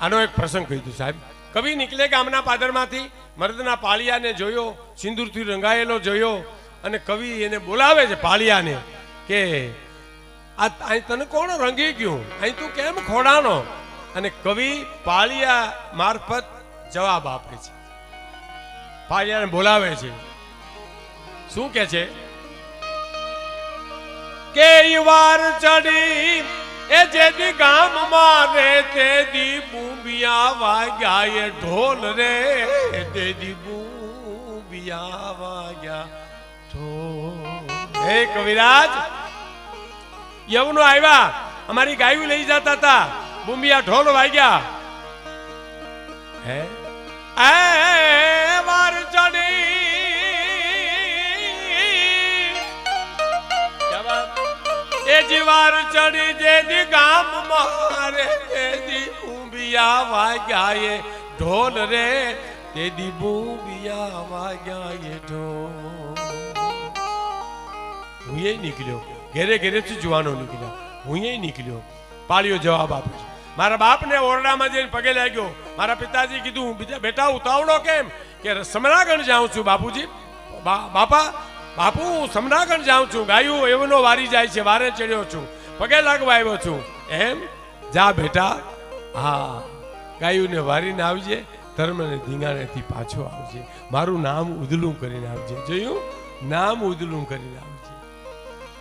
આનો એક પ્રસંગ કહી દઉં સાહેબ. કવિ નીકળે ગામના પાદરમાંથી, મર્દના પાળિયાને જોયો, સિંદૂરથી રંગાયેલો જોયો, અને કવિ એને બોલાવે છે પાળિયાને કે, આ અહીં તને કોણ રંગી ગયું? અહીં તું કેમ ખોડાનો અને કવિ પાળિયા મારફત જવાબ આપે છે. પાળિયાને બોલાવે છે. શું કે છે? કે વાર ચડી એ જેદી ગામમાં રે તેદી બૂંબિયા વાગ્યા એ ઢોલ રે. તેદી બૂંબિયા વાગ્યા ઢોલ. હે કવિરાજ યવનો આવ્યા. અમારી ગાયું લઈ જતા હતા બૂંબિયા ઢોલ વાગ્યા. હે? એ જીવાર ચડી જેદી ગામ મારે તેદી બૂંબિયા વાગ્યા એ ઢોલ રે તેદી બૂંબિયા વાગ્યા એ ઢોલ. હું એ નીકળ્યો. ઘેરે ઘેરેથી જુવાનો નીકળ્યો? હું એ નીકળ્યો. પાળ્યો જવાબ આપે છે. મારા બાપને ઓરડામાં જઈને પગે લાગ્યો. મારા પિતાજી કીધું બીજા બેટા ઉતાવળો કેમ? કે સમરાગણ જાઉં છું બાપુજી. બાપા બાપુ, સમરાગણ જાઉં છું. ગાયું, એવનો વારી જાય છે. વારે ચડ્યો છું. પગે લાગવા આવ્યો છું. એમ? જા બેટા. હા. ગાયુંને વારીને આવજે. ધર્મને ધીંગાણેથી પાછો આવજે. મારું નામ ઉદલું કરીને આવજે. જોયું? નામ ઉદલું કરીને આવજે.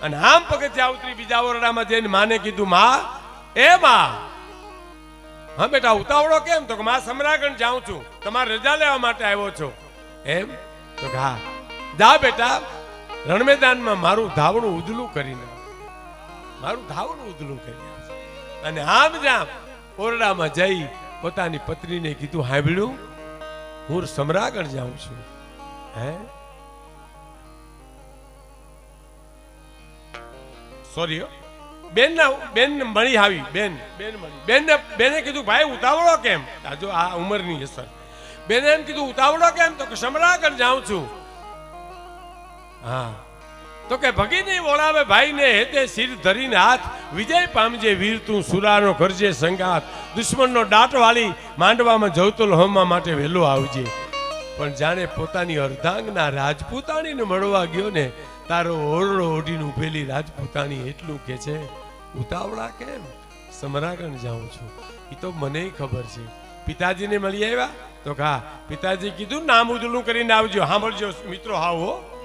અને આમ પગથિયા ઉતરી બીજા ઓરડામાં જઈને માને કીધું, માં, એ માં. હા બેટા, ઉતાવળો કેમ? તો કે, માં, સમરાગણ જાઉં છું. તમારે રજા લેવા માટે આવ્યો છો. એમ? તો હા. જા બેટા. રણ મેદાનમાં મારું ધાવણું ઉદલું કરીને મારું ધાવણું ઉદલું કરી અને આમ જામ ઓરડામાં જઈ પોતાની પત્નીને કીધું, હાંભળ્યું, હું સમરાગણ જાઉં છું. હે? સોરી બેન ના બેન મળી આવી, બેન બેન મળી. બેન બેને કીધું, ભાઈ, ઉતાવળો કેમ? જો આ ઉંમરની અસર. બેને એમ કીધું, ઉતાવળો કેમ? તો સમરાગણ જાઉં છું. હા. તો કે ભગીની બોલાવે ભાઈને હેતે શિર ધરીને હાથ, વિજય પામજે વીર તું સુરાનો કરજે સંગાત દુશ્મનનો દાટ વાળી માંડવામાં જવતુલ હોમવા માટે વહેલો આવજે. પણ જાણે પોતાની અર્ધાંગના રાજપૂતાણીને મળવા ગયો ને, તારો ઓરડો ઓઢીને ઉભેલી રાજપૂતાણી એટલું કે છે, ઉતાવળા કેમ? સમરાગણ જાઉં છું. એ તો મને ખબર છે. પિતાજીને મળી આવ્યા? તો કા, પિતાજી કીધું, નામ ઉજળું કરીને આવજો. સાંભળજો મિત્રો હાવ હો.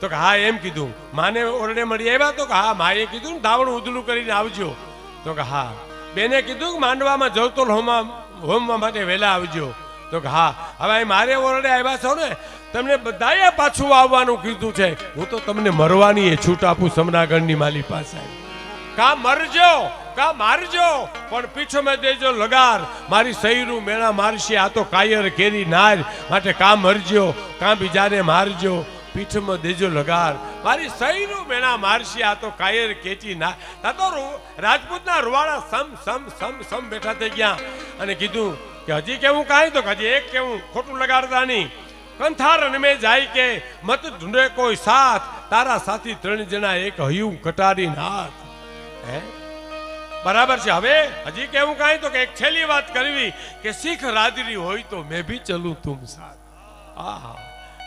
તો કે હા, એમ કીધું. માને ઓરડે મળી આવ્યા તો કે હા, માએ કીધું ને ધાવણું ઉધલું કરીને આવજો. તો કે હા. બેને કીધું કે માંડવામાં જવતોલ હોમવા હોમવા માટે વહેલા આવજો. તો કે હા. હવે મારે ઓરડે આવ્યા છો ને, તમને બધાએ પાછું આવવાનું કીધું છે. હું તો તમને મરવાની એ છૂટ આપું સમનાગઢની માલી પાસે. કા મરજો, કા મારજો, પણ પીછો મેં દેજો લગાર. મારી સહીરું મેળા મારશે, આ તો કાયર કેરી નાર. માટે કા મરજો, કા બીજાને મારજો. પીઠમાં દેજો લગાર. મારી સહીનું મેળા મારશી, આ તો કાયર કેચી ના. તો રુ- રાજપૂતના રૂવાળા સમ સમ સમ સમ બેઠા થઈ ગયા. અને કીધું કે હજી કેવું કાંઈ તો હજી એક કેવું ખોટું લગાડતા નહીં. કંથાર રણમે જાય કે મત ઢૂંઢે કોઈ સાથ. તારા સાથી ત્રણ જણા એક હયું કટારી નાથ હે? બરાબર છે. હવે હજી કેવું કાંઈ તો કે એક છેલ્લી વાત કરવી કે શીખ રાદરી હોય તો મેં ભી ચલું તુમ સાથ. આહા.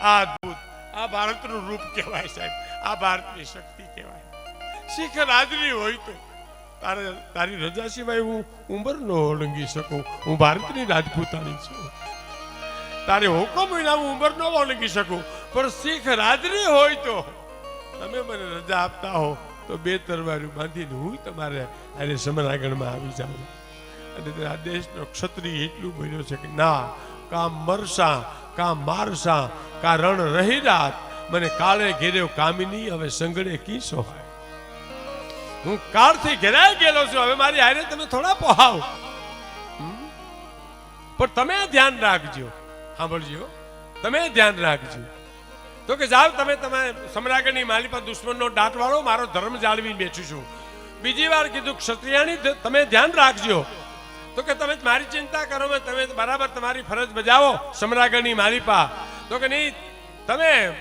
આ અદ્ભુત આ ભારતનું રૂપ કહેવાય સાહેબ. આ ભારતની શક્તિ કહેવાય. શીખ રાદરી હોય તો તારે તારી રજા સિવાય હું ઉંમર ન ઓળંગી શકું. હું ભારતની રાજપૂતાણી છું. તારે હુકમ વિના હું ઉંમર ન ઓળંગી શકું. પણ શીખ રાદરી હોય તો તમે મને રજા આપતા હો, તો બે તરવારી બાંધીને હું તમારે અરે સમરાગણમાં આવી જાઉં. અને આ દેશનો ક્ષત્રિય એટલું બોલ્યો છે કે ના કા મરસા કા મારસા, કા રણ રહી રાત મને કાળે ઘેર્યો કામિની, હવે સંગડે કીસો હું કાળથી ઘેરાઈ ગયેલો છું, હવે મારી હારે તમે થોડા પહાવ. પણ તમે ધ્યાન રાખજો. સાંભળજો. તમે ધ્યાન રાખજો. તો કે જાઓ તમે તમે સમ્રાગણની માલી પર દુશ્મનનો દાંત વાળો, મારો ધર્મ જાળવીને બેઠું છું. બીજી વાર કીધું ક્ષત્રિયાની તમે ધ્યાન રાખજો. તો કે તમે મારી ચિંતા કરો તમે બરાબર તમારી ફરજ બજાવો સમ્રાગણની મારી પા. તો કે નહીં, તમે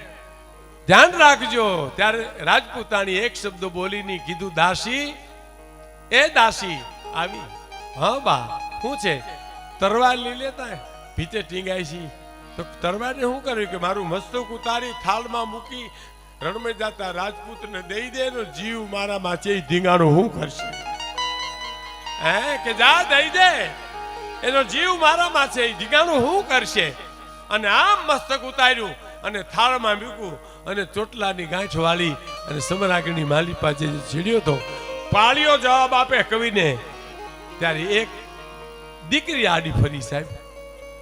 ધ્યાન રાખજો, ત્યારે રાજપૂતાણી એક શબ્દ બોલીની કીધું, દાસી, એ દાસી, આવી. હા, બા, શું છે? તરવાર લઈ લેતા ભીતે ટીંગાય છે. તો તરવારને શું કર્યું કે મારું મસ્તક ઉતારી થાળમાં મૂકી, રણમે જાતા રાજપૂતને દઈ દે જીવ મારા માચે ધીંગાણું હું કરશે હે, કે જા, દઈ દે. એનો જીવ મારામાં છે ધીંગાણું હું કરશે? અને આમ મસ્તક ઉતાર્યું અને થાળમાં મૂક્યું અને ચોટલાની ગાંઠ વાળી અને સમરાગની માલી પાસે જે તો પાળિયો જવાબ આપે કવિને, ત્યારે એક દીકરી આડી ફરી સાહેબ.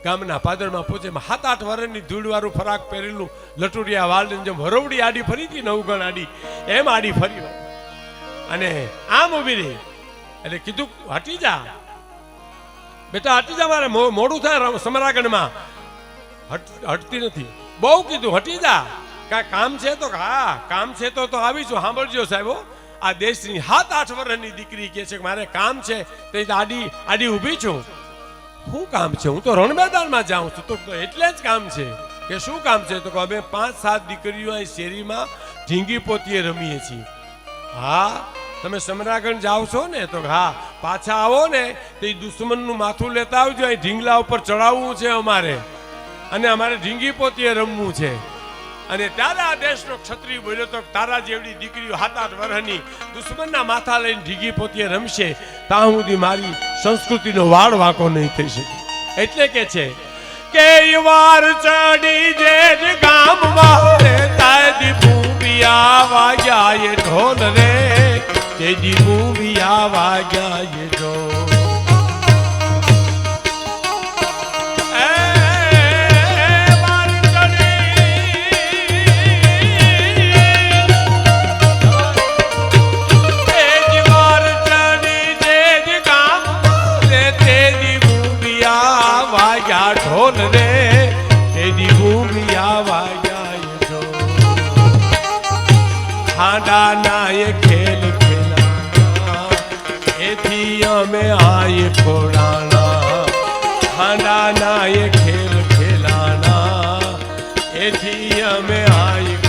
ગામના પાદરમાં પહોંચે સાત આઠ વર્ષની ધૂળવાળું ફરાક પહેરેલું લટુરિયા વાળને જેમ હરોવડી આડી ફરી હતી નવગણ આડી, એમ આડી ફરી અને આમ ઊભી રહી. એટલે કીધું, હટી જા. બેટા હટી જા મારે મોડું થાય સમરાગણમાં. હટતી નથી. બહુ કીધું, હટી જા. કાંઈ કામ છે તો, હા, કામ છે તો તો આવીશું સાંભળજો સાહેબો. આ દેશની સાત આઠ વર્ષની દીકરી કહે છે કે મારે કામ છે તે આડી આડી ઊભી છું. શું કામ છે? હું તો રણ મેદાનમાં જાઉં છું. તો એટલે જ કામ છે. કે શું કામ છે? તો કે અમે પાંચ, સાત દીકરીઓ અહીં શેરીમાં ઢીંગી પોતીએ રમીએ છીએ. હા તમે સમરાગણ જાઓ છો ને, તો હા, પાછા આવો ને, તો એ દુશ્મનનું માથું લેતા આવજો, અહીં ઢીંગલા ઉપર ચડાવવું છે અમારે. અને અમારે ઢીંગી પોતીએ રમવું છે. અને ત્યારે આ દેશનો ક્ષત્રિય બોલ્યો તો તારા જેવડી દીકરીઓ હાથ આઠ દુશ્મનના માથા લઈને ઢીંગી પોતીએ રમશે, ત્યાં સુધી મારી સંસ્કૃતિનો વાળ વાંકો નહીં થઈ શકે. એટલે કે છે, કે વાર ચડી જે ગામમાં રે તાયદી ભૂમિયા વાગ્યા તેજી ભૂમિયા વાગ્યા એ ઢોલ એ રે તેજી ભૂમિયા વાગ્યા એ ઢોલ ખાડા ના એ આય ખોડાના એ ખેલ ખેલાણા એથી અમે આય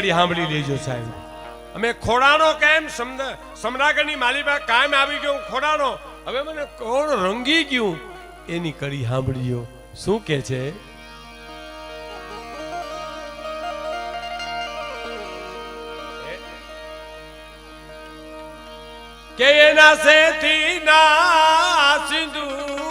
કડી સાંભળી લેજો સાહેબ. અમે ખોડાનો કેમ સમદ સમ્રાગઢની માલિબા કાયમ આવી ગયો ખોડાનો. હવે મને કોણ રંગી ગયું? એની કડી સાંભળીયો શું કે છે? કે એના સેથી ના સિંદૂર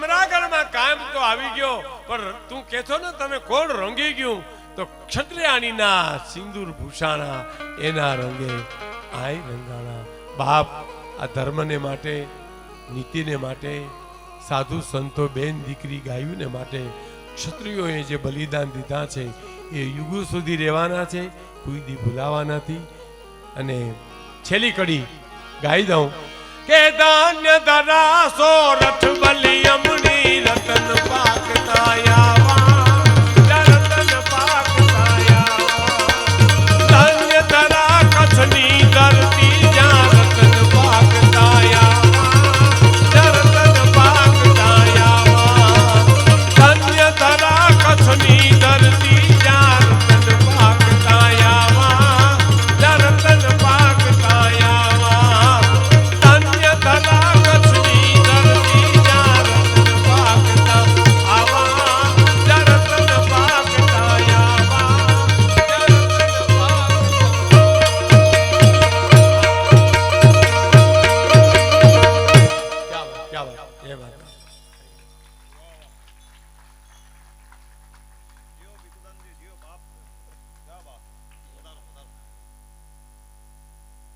સમ્રાગઢમાં કામ તો આવી ગયો, પણ તું કહેતો ને તમે કોણ રંગી ગયું? તો ક્ષત્રિયાણીના સિંદૂર ભૂષાણા, એના રંગે આય રંગાણા. બાપ, આ ધર્મને માટે, નીતિને માટે, સાધુ સંતો બેન દીકરી ગાયુંને માટે ક્ષત્રિયોએ જે બલિદાન દીધા છે, એ યુગો સુધી રહેવાના છે, કોઈ દી ભૂલાવા નથી. અને છેલ્લી કડી ગાઈ દઉં. કે ધાન્ય ધરાસો રથ બલિયમની રતન પાકતા